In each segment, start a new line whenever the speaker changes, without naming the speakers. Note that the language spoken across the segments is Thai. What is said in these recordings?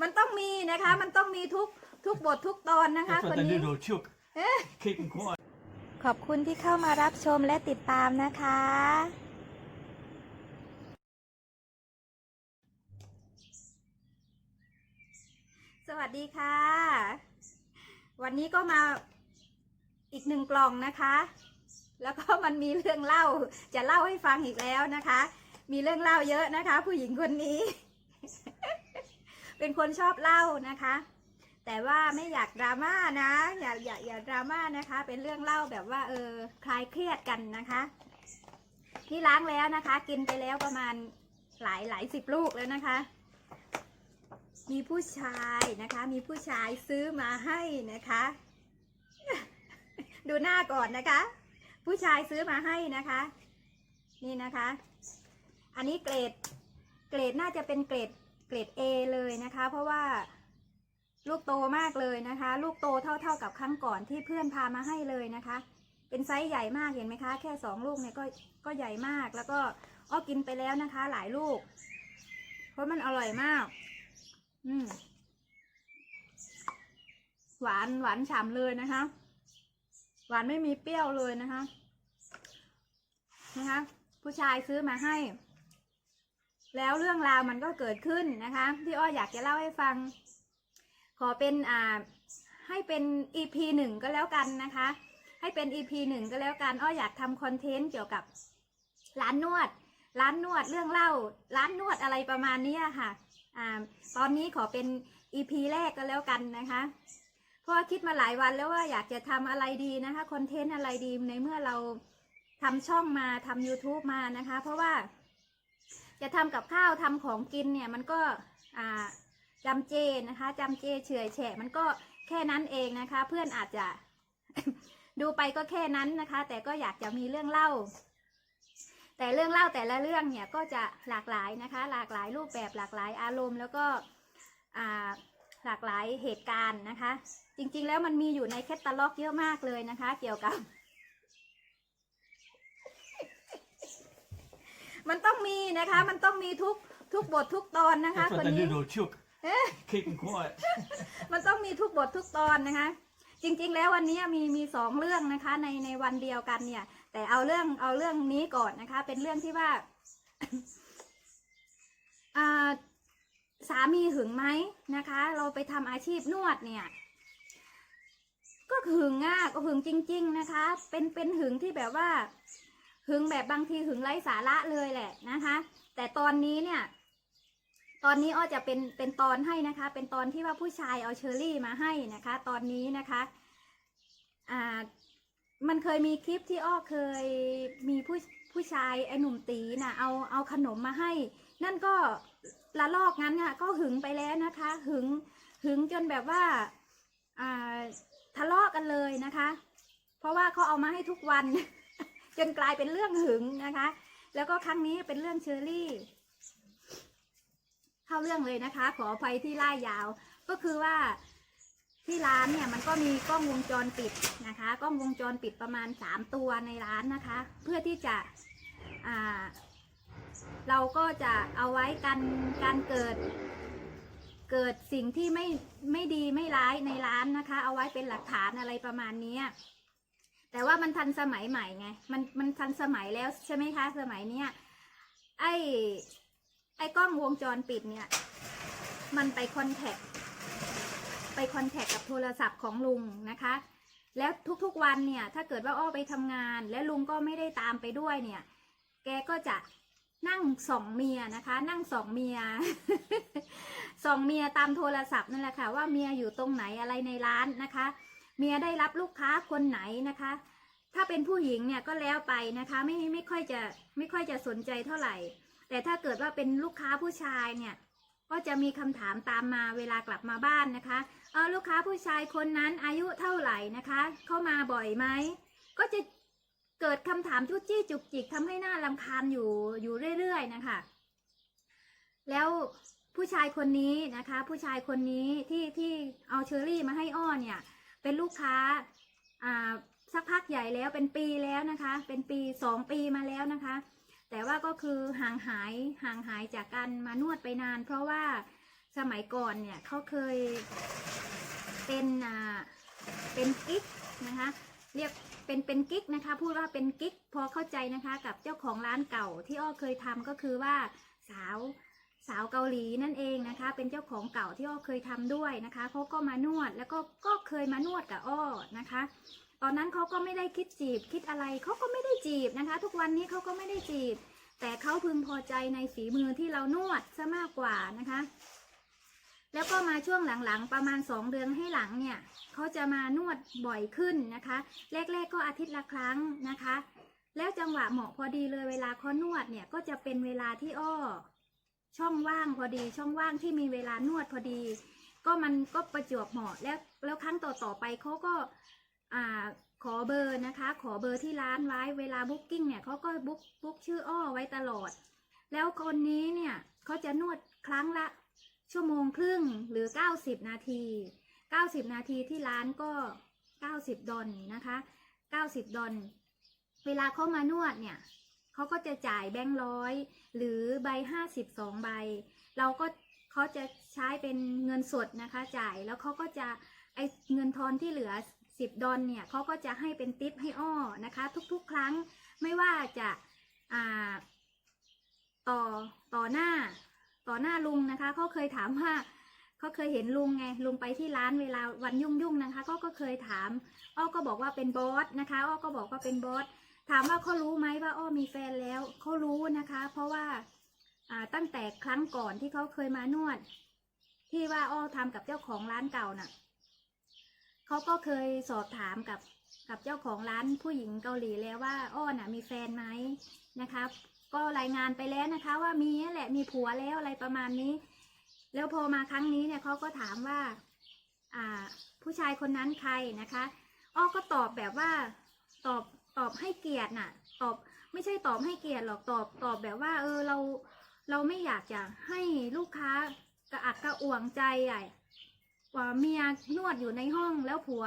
มันต้องมีนะคะ มันต้องมีทุกทุกบททุกตอนนะคะ
Jag
คน
fattar
นี้
nu då, tjock.
เอ๊ะ
Kicken kvar.
ขอบคุณที่เข้ามารับชมและติดตามนะคะ สวัสดีค่ะ วันนี้ก็มาอีกหนึ่งกล่องนะคะ แล้วก็มันมีเรื่องเล่า จะเล่าให้ฟังอีกแล้วนะคะ มีเรื่องเล่าเยอะนะคะ ผู้หญิงคนนี้ เป็นคนชอบเล่านะคะ แต่ว่าไม่อยากดราม่านะ อย่าอย่าอย่าดราม่านะคะ เป็นเรื่องเล่าแบบว่าเออคลายเครียดกันนะคะที่ล้างแล้วนะคะ กินไปแล้วประมาณหลายหลายสิบลูกแล้วนะคะ มีผู้ชายนะคะ มีผู้ชายซื้อมาให้นะคะ ดูหน้าก่อนนะคะ ผู้ชายซื้อมาให้นะคะ นี่นะคะ อันนี้เกรด เกรดน่าจะเป็นเกรด เกรด A เลยนะคะ เพราะว่าลูกโตมากเลยนะคะ ลูกโตเท่าเท่ากับครั้งก่อนที่เพื่อนพามาให้เลยนะคะ เป็นไซส์ใหญ่มากเห็นไหมคะ แค่สองลูกเนี่ยก็ก็ใหญ่มากแล้วก็อ้อกินไปแล้วนะคะ หลายลูก เพราะมันอร่อยมาก อืมหวานหวานฉ่ำเลยนะคะ หวานไม่มีเปรี้ยวเลยนะคะ นะคะ ผู้ชายซื้อมาให้ แล้วเรื่องราวมันก็เกิดขึ้นนะคะ ที่อ้ออยากจะเล่าให้ฟัง ขอเป็นอ่าให้เป็น EP หนึ่งก็แล้วกันนะคะ ให้เป็น EP หนึ่งก็แล้วกันอ้ออยากทำคอนเทนต์เกี่ยวกับร้านนวด ร้านนวดเรื่องเล่า ร้านนวดอะไรประมาณนี้ค่ะอ่าตอนนี้ขอเป็น EP แรกก็แล้วกันนะคะเพราะว่าคิดมาหลายวันแล้วว่าอยากจะทำอะไรดีนะคะคอนเทนต์อะไรดีในเมื่อเราทำช่องมาทำ YouTube มานะคะ เพราะว่า จะทำกับข้าวทำของกินเนี่ยมันก็อ่าจำเจนะคะจำเจเฉยแฉะมันก็แค่นั้นเองนะคะ เพื่อนอาจจะดูไปก็แค่นั้นนะคะ แต่ก็อยากจะมีเรื่องเล่า แต่เรื่องเล่าแต่ละเรื่องเนี่ยก็จะหลากหลายนะคะ หลากหลายรูปแบบหลากหลายอารมณ์ แล้วก็หลากหลายเหตุการณ์นะคะ จริงๆแล้วมันมีอยู่ในแคตตาล็อกเยอะมากเลยนะคะ เกี่ยวกับ มันต้องมีนะคะ มันต้องมีทุกทุกบททุกตอนนะคะ
Jag
คน
fattar
นี้
nu då, tjock.
เอ๊ะ
Kicken kvar.
มันต้องมีทุกบททุกตอนนะคะ จริงๆแล้ววันนี้มีมีสองเรื่องนะคะ ในในวันเดียวกันเนี่ย แต่เอาเรื่องเอาเรื่องนี้ก่อนนะคะ เป็นเรื่องที่ว่า อ่าสามีหึงไหมนะคะ เราไปทำอาชีพนวดเนี่ย ก็หึงอะก็หึงจริง ๆ นะคะ เป็นเป็นหึงที่แบบว่า หึงแบบบางทีหึงไร้สาระเลยแหละนะคะ แต่ตอนนี้เนี่ย ตอนนี้อ้อจะเป็นเป็นตอนให้นะคะ เป็นตอนที่ว่าผู้ชายเอาเชอรี่มาให้นะคะ ตอนนี้นะคะอ่ามันเคยมีคลิปที่อ้อเคยมีผู้ผู้ชายไอ้หนุ่มตีน่ะเอาเอาขนมมาให้ นั่นก็ละลอกงั้นค่ะก็หึงไปแล้วนะคะ หึงหึงจนแบบว่าอ่าทะเลาะกันเลยนะคะ เพราะว่าเขาเอามาให้ทุกวัน จนกลายเป็นเรื่องหึงนะคะ แล้วก็ครั้งนี้เป็นเรื่องเชอรี่ เข้าเรื่องเลยนะคะ ขออภัยที่ล่ายยาว ก็คือว่าที่ร้านเนี่ยมันก็มีกล้องวงจรปิดนะคะ กล้องวงจรปิดประมาณสามตัวในร้านนะคะ เพื่อที่จะเราก็จะเอาไว้กันการเกิด เกิดสิ่งที่ไม่ไม่ดีไม่ร้ายในร้านนะคะ เอาไว้เป็นหลักฐานอะไรประมาณนี้ แต่ว่ามันทันสมัยใหม่ไง มันมันทันสมัยแล้วใช่ไหมคะ สมัยเนี้ยไอไอ้กล้องวงจรปิดเนี่ย มันไปคอนแทคไปคอนแทคกับโทรศัพท์ของลุงนะคะ แล้วทุกๆวันเนี่ย ถ้าเกิดว่าอ้อไปทำงาน และลุงก็ไม่ได้ตามไปด้วยเนี่ย แกก็จะนั่งส่องเมียนะคะ นั่งส่องเมียส่องเมียตามโทรศัพท์นั่นแหละค่ะ ว่าเมียอยู่ตรงไหนอะไรในร้านนะคะ เมียได้รับลูกค้าคนไหนนะคะ ถ้าเป็นผู้หญิงเนี่ยก็แล้วไปนะคะ ไม่ไม่ค่อยจะไม่ค่อยจะสนใจเท่าไหร่ แต่ถ้าเกิดว่าเป็นลูกค้าผู้ชายเนี่ยก็จะมีคำถามตามมาเวลากลับมาบ้านนะคะ เออลูกค้าผู้ชายคนนั้นอายุเท่าไหร่นะคะ เข้ามาบ่อยไหม ก็จะเกิดคำถามจุกจี้จุกจิกทำให้หน้าลำคาญอยู่อยู่เรื่อยๆนะคะแล้วผู้ชายคนนี้นะคะ ผู้ชายคนนี้ที่ที่เอาเชอรี่มาให้อ้อเนี่ย เป็นลูกค้าอ่าสักพักใหญ่แล้วเป็นปีแล้วนะคะ เป็นปีสองปีมาแล้วนะคะ แต่ว่าก็คือห่างหายห่างหายจากการมานวดไปนาน เพราะว่าสมัยก่อนเนี่ยเขาเคยเป็นอ่าเป็นกิ๊กนะคะ เรียกเป็นเป็นกิ๊กนะคะ พูดว่าเป็นกิ๊กพอเข้าใจนะคะ กับเจ้าของร้านเก่าที่อ้อเคยทำก็คือว่าสาว สาวเกาหลีนั่นเองนะคะ เป็นเจ้าของเก่าที่อ้อเคยทำด้วยนะคะเขาก็มานวดแล้วก็ก็เคยมานวดกับอ้อนะคะ ตอนนั้นเขาก็ไม่ได้คิดจีบ คิดอะไรเขาก็ไม่ได้จีบนะคะ ทุกวันนี้เขาก็ไม่ได้จีบ แต่เขาพึงพอใจในฝีมือที่เรานวดซะมากกว่านะคะ แล้วก็มาช่วงหลังๆ ประมาณ 2 เดือนให้หลังเนี่ยเขาจะมานวดบ่อยขึ้นนะคะ แรกๆก็อาทิตย์ละครั้งนะคะ แล้วจังหวะเหมาะพอดีเลยเวลาเขานวดเนี่ยก็จะเป็นเวลาที่อ้อ ช่องว่างพอดี ช่องว่างที่มีเวลานวดพอดี ก็มันก็ประจวบเหมาะแล้วแล้วครั้งต่อๆไปเขาก็อ่าขอเบอร์นะคะ ขอเบอร์ที่ร้านไว้เวลาบุ๊กกิ้งเนี่ยเขาก็บุ๊กบุ๊กชื่ออ้อไว้ตลอด แล้วคนนี้เนี่ยเขาจะนวดครั้งละ ชั่วโมงครึ่งหรือ 90 นาที 90 นาทีที่ร้านก็ 90 ดอลนะคะ 90 ดอลเวลาเขามานวดเนี่ย เขาก็จะจ่ายแบงค์ร้อยหรือใบ52ใบ เราก็เขาจะใช้เป็นเงินสดนะคะจ่ายแล้วเขาก็จะไอเงินทอนที่เหลือ10ดอลเนี่ยเขาก็จะให้เป็นติปให้อ้อนะคะ ทุกๆ ครั้งไม่ว่าจะอ่าต่อต่อหน้าต่อหน้าลุงนะคะเขาเคยถามว่าเขาเคยเห็นลุงไงลุงไปที่ร้านเวลาวันยุ่งๆนะคะเขาก็เคยถามอ้อก็บอกว่าเป็นบอสนะคะอ้อก็บอกว่าเป็นบอส ถามว่าเขารู้ไหมว่าอ้อมีแฟนแล้วเขารู้นะคะ เพราะว่าตั้งแต่ครั้งก่อนที่เขาเคยมานวด ที่ว่าอ้อทำกับเจ้าของร้านเก่าน่ะเขาก็เคยสอบถามกับกับเจ้าของร้านผู้หญิงเกาหลีแล้วว่าอ้อน่ะมีแฟนไหมนะคะก็รายงานไปแล้วนะคะว่ามีนั่แหละมีผัวแล้วอะไรประมาณนี้ แล้วพอมาครั้งนี้เนี่ยเขาก็ถามว่าอ่าผู้ชายคนนั้นใครนะคะอ้อก็ตอบแบบว่าตอบ ตอบให้เกียรติน่ะ ตอบไม่ใช่ตอบให้เกียรติหรอกตอบตอบแบบว่า เออเราเราไม่อยากจะให้ลูกค้ากระอักกระอ่วงใจใหญ่ว่าเมียนวดอยู่ในห้องแล้วผัว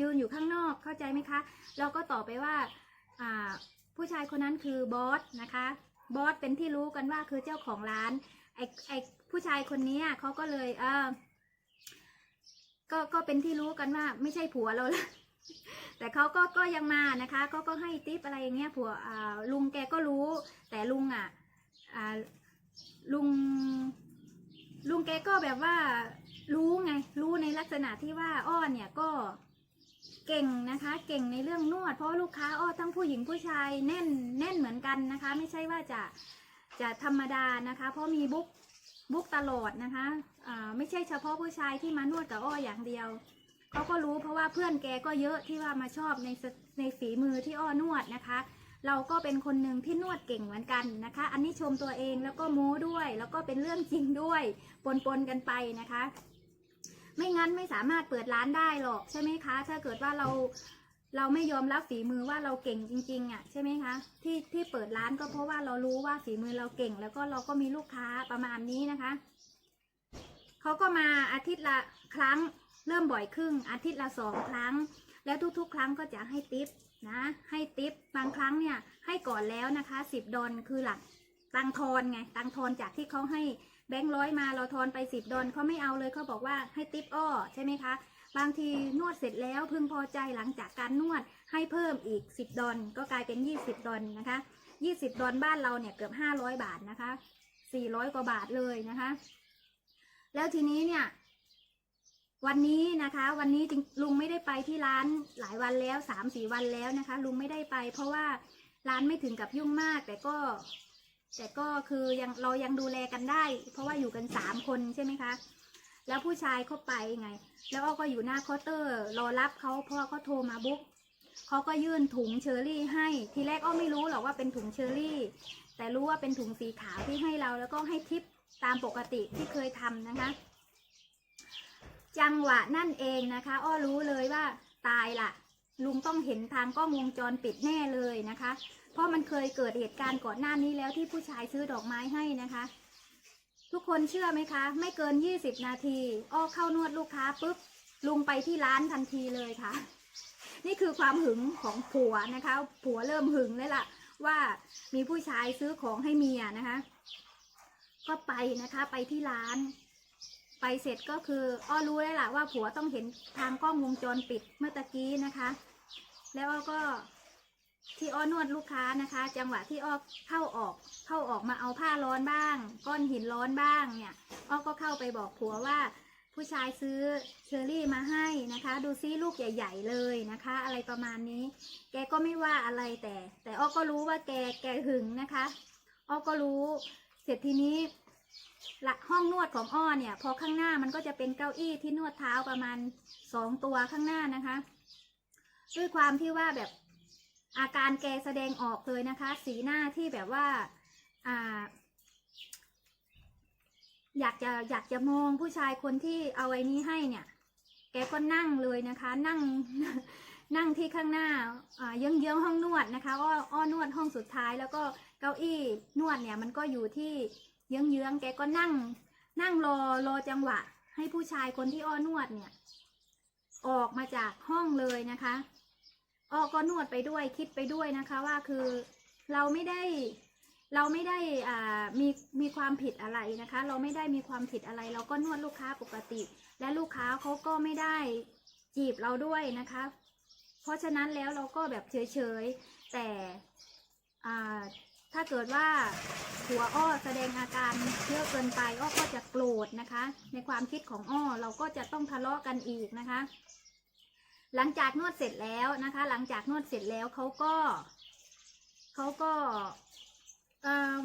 ยืนอยู่ข้างนอกเข้าใจไหมคะ เราก็ตอบไปว่าอ่าผู้ชายคนนั้นคือบอสนะคะบอสเป็นที่รู้กันว่าคือเจ้าของร้านไอ้ไอ้ผู้ชายคนนี้เขาก็เลยเออก็ก็เป็นที่รู้กันว่า ไม่ใช่ผัวเราละ แต่เขาก็ก็ยังมานะคะก็ก็ให้ทิปอะไรอย่างเงี้ยผัวลุงแกก็รู้ แต่ลุงอะอ่าลุงลุงแกก็แบบว่ารู้ไง รู้ในลักษณะที่ว่าอ้อเนี่ยก็เก่งนะคะ เก่งในเรื่องนวด เพราะลูกค้าอ้อทั้งผู้หญิงผู้ชายแน่นแน่นเหมือนกันนะคะ ไม่ใช่ว่าจะจะธรรมดานะคะ เพราะมีบุ๊กบุ๊กตลอดนะคะไม่ใช่เฉพาะผู้ชายที่มานวดกับอ้ออย่างเดียว เขาก็รู้เพราะว่าเพื่อนแกก็เยอะที่ว่ามาชอบในสในฝีมือที่อ้อนวดนะคะ เราก็เป็นคนหนึ่งที่นวดเก่งเหมือนกันนะคะ อันนี้ชมตัวเองแล้วก็โม้ด้วย แล้วก็เป็นเรื่องจริงด้วยปนปนกันไปนะคะ ไม่งั้นไม่สามารถเปิดร้านได้หรอกใช่ไหมคะ ถ้าเกิดว่าเราเราไม่ยอมรับฝีมือว่าเราเก่งจริงๆอะใช่ไหมคะที่ที่เปิดร้านก็เพราะว่าเรารู้ว่าฝีมือเราเก่ง แล้วก็เราก็มีลูกค้าประมาณนี้นะคะเขาก็มาอาทิตย์ละครั้ง เริ่มบ่อยครึ่งอาทิตย์ละสองครั้ง แล้วทุกๆ ครั้งก็จะให้ติปนะให้ติปบางครั้งเนี่ยให้ก่อนแล้วนะคะสิบดอลคือหลักตังทอนไงตังทอนจากที่เขาให้แบงค์ร้อยมาเราทอนไปสิบดอลเขาไม่เอาเลยเขาบอกว่าให้ติปอ้อใช่ไหมคะบางทีนวดเสร็จแล้วพึงพอใจหลังจากการนวดให้เพิ่มอีก 10 ดอลก็กลายเป็น 20 ดอลนะคะ 20 ดอลบ้านเราเนี่ยเกือบ 500 บาทนะคะ 400 กว่าบาทเลยนะคะ แล้วทีนี้เนี่ย วันนี้นะคะวันนี้จริงลุงไม่ได้ไปที่ร้านหลายวันแล้วสามสี่วันแล้วนะคะ ลุงไม่ได้ไป เพราะว่าร้านไม่ถึงกับยุ่งมาก แต่ก็ แต่ก็คือยังเรายังดูแลกันได้ เพราะว่าอยู่กันสามคนใช่ไหมคะ แล้วผู้ชายเขาไปไง แล้วอ้อก็อยู่หน้าเคาน์เตอร์ รอรับเขาเพราะว่าเขาโทรมาบุ๊กเขาก็ยื่นถุงเชอร์รี่ให้ ทีแรกอ้อไม่รู้หรอกว่าเป็นถุงเชอร์รี่ แต่รู้ว่าเป็นถุงสีขาวที่ให้เราแล้วก็ให้ทิปตามปกติที่เคยทำนะคะ จังหวะนั่นเองนะคะ อ้อรู้เลยว่าตายละลุงต้องเห็นทางกล้องวงจรปิดแน่เลยนะคะ เพราะมันเคยเกิดเหตุการณ์ก่อนหน้านี้แล้วที่ผู้ชายซื้อดอกไม้ให้นะคะ ทุกคนเชื่อไหมคะ ไม่เกิน 20 นาที อ้อเข้านวดลูกค้าปุ๊บลุงไปที่ร้านทันทีเลยค่ะ นี่คือความหึงของผัวนะคะ ผัวเริ่มหึงแล้วล่ะ ว่ามีผู้ชายซื้อของให้เมียนะคะ ก็ไปนะคะไปที่ร้าน ไปเสร็จก็คืออ้อรู้แล้วล่ะว่าผัวต้องเห็นทางกล้องวงจรปิดเมื่อตะกี้นะคะ แล้วอ้อก็ที่อ้อนวดลูกค้านะคะ จังหวะที่อ้อเข้าออก เข้าออกมาเอาผ้าร้อนบ้าง ก้อนหินร้อนบ้างเนี่ยอ้อก็เข้าไปบอกผัวว่า ผู้ชายซื้อเชอรี่มาให้นะคะ ดูซิลูกใหญ่ ๆ เลยนะคะ อะไรประมาณนี้ แกก็ไม่ว่าอะไรแต่ แต่อ้อก็รู้ว่าแกแกหึงนะคะอ้อก็รู้เสร็จทีนี้ ละห้องนวดของอ้อเนี่ย พอข้างหน้ามันก็จะเป็นเก้าอี้ที่นวดเท้าประมาณสองตัวข้างหน้านะคะ ด้วยความที่ว่าแบบอาการแกแสดงออกเลยนะคะ สีหน้าที่แบบว่าอ่าอยากจะอยากจะมองผู้ชายคนที่เอาไอ้นี้ให้เนี่ย แกก็นั่งเลยนะคะ นั่งนั่งที่ข้างหน้าอ่าเยื้องห้องนวดนะคะอ้ออ้อนวดห้องสุดท้าย แล้วก็เก้าอี้นวดเนี่ยมันก็อยู่ที่ เยื้องๆแกก็นั่ง นั่งรอรอจังหวะ ให้ผู้ชายคนที่อ้อนวดเนี่ย ออกมาจากห้องเลยนะคะอ้อก็นวดไปด้วยคิดไปด้วยนะคะว่าคือเราไม่ได้เราไม่ได้อ่ามีมีความผิดอะไรนะคะ เราไม่ได้มีความผิดอะไร เราก็นวดลูกค้าปกติ และลูกค้าเขาก็ไม่ได้จีบเราด้วยนะคะ เพราะฉะนั้นแล้วเราก็แบบเฉยๆแต่อ่า ถ้าเกิดว่าหัวอ้อแสดงอาการเยอะเกินไปอ้อก็จะโกรธนะคะ ในความคิดของอ้อเราก็จะต้องทะเลาะกันอีกนะคะ หลังจากนวดเสร็จแล้วนะคะ หลังจากนวดเสร็จแล้วเขาก็เขาก็เออ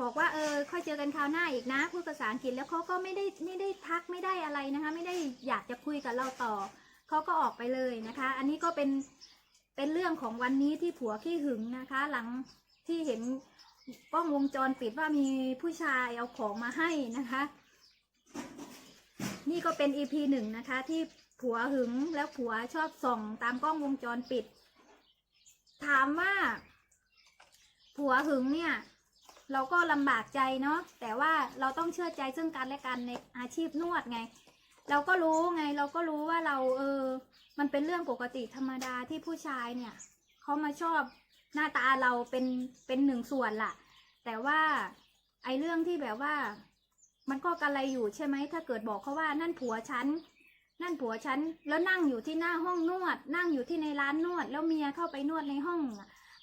บอกว่าเออค่อยเจอกันคราวหน้าอีกนะพูดภาษาอังกฤษแล้วเขาก็ไม่ได้ไม่ได้ทักไม่ได้อะไรนะคะ ไม่ได้อยากจะคุยกับเราต่อเขาก็ออกไปเลยนะคะ อันนี้ก็เป็นเป็นเรื่องของวันนี้ที่ผัวขี้หึงนะคะ หลัง ที่เห็นกล้องวงจรปิดว่ามีผู้ชายเอาของมาให้นะคะ นี่ก็เป็น EP หนึ่งนะคะ ที่ผัวหึงแล้วผัวชอบส่องตามกล้องวงจรปิด ถามว่า ผัวหึงเนี่ย เราก็ลำบากใจเนาะแต่ว่าเราต้องเชื่อใจซึ่งกันและกันในอาชีพนวดไง เราก็รู้ไง เราก็รู้ว่าเราเออ มันเป็นเรื่องปกติธรรมดาที่ผู้ชายเนี่ยเขามาชอบ หน้าตาเราเป็นเป็นหนึ่งส่วนล่ะ แต่ว่าไอ้เรื่องที่แบบว่า มันก็กะไรอยู่ใช่ไหมถ้าเกิดบอกเขาว่านั่นผัวฉันนั่นผัวฉันแล้วนั่งอยู่ที่หน้าห้องนวด นั่งอยู่ที่ในร้านนวด แล้วเมียเข้าไปนวดในห้อง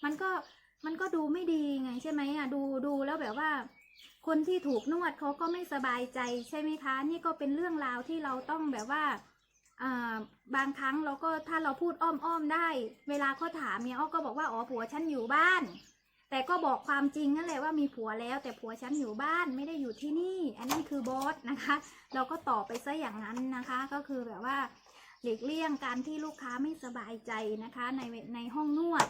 มันก็มันก็ดูไม่ดีไงใช่ไหมอะดูดูแล้วแบบว่า คนที่ถูกนวดเขาก็ไม่สบายใจใช่ไหมคะ นี่ก็เป็นเรื่องราวที่เราต้องแบบว่า บางครั้งเราก็ถ้าเราพูดอ้อมๆได้ เวลาเขาถามเนี่ยอ้อก็บอกว่าอ๋อผัวฉันอยู่บ้าน แต่ก็บอกความจริงนั่นแหละว่ามีผัวแล้ว แต่ผัวฉันอยู่บ้านไม่ได้อยู่ที่นี่ อันนี้คือบอสนะคะ เราก็ตอบไปซะอย่างนั้นนะคะ ก็คือแบบว่าหลีกเลี่ยงการที่ลูกค้าไม่สบายใจนะคะในในห้องนวด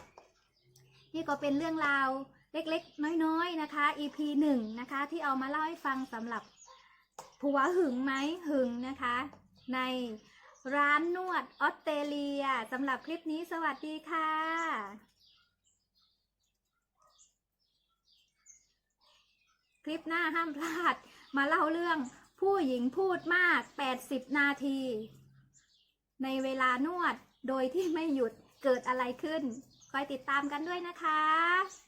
นี่ก็เป็นเรื่องราวเล็กๆ น้อยๆนะคะ EP หนึ่งนะคะที่เอามาเล่าให้ฟังสำหรับผัวหึงไหมหึงนะคะ ใน ร้านนวดออสเตรเลียสำหรับคลิปนี้สวัสดีค่ะคลิปหน้าห้ามพลาด มาเล่าเรื่องผู้หญิงพูดมาก 80 นาที ในเวลานวดโดยที่ไม่หยุดเกิดอะไรขึ้น คอยติดตามกันด้วยนะคะ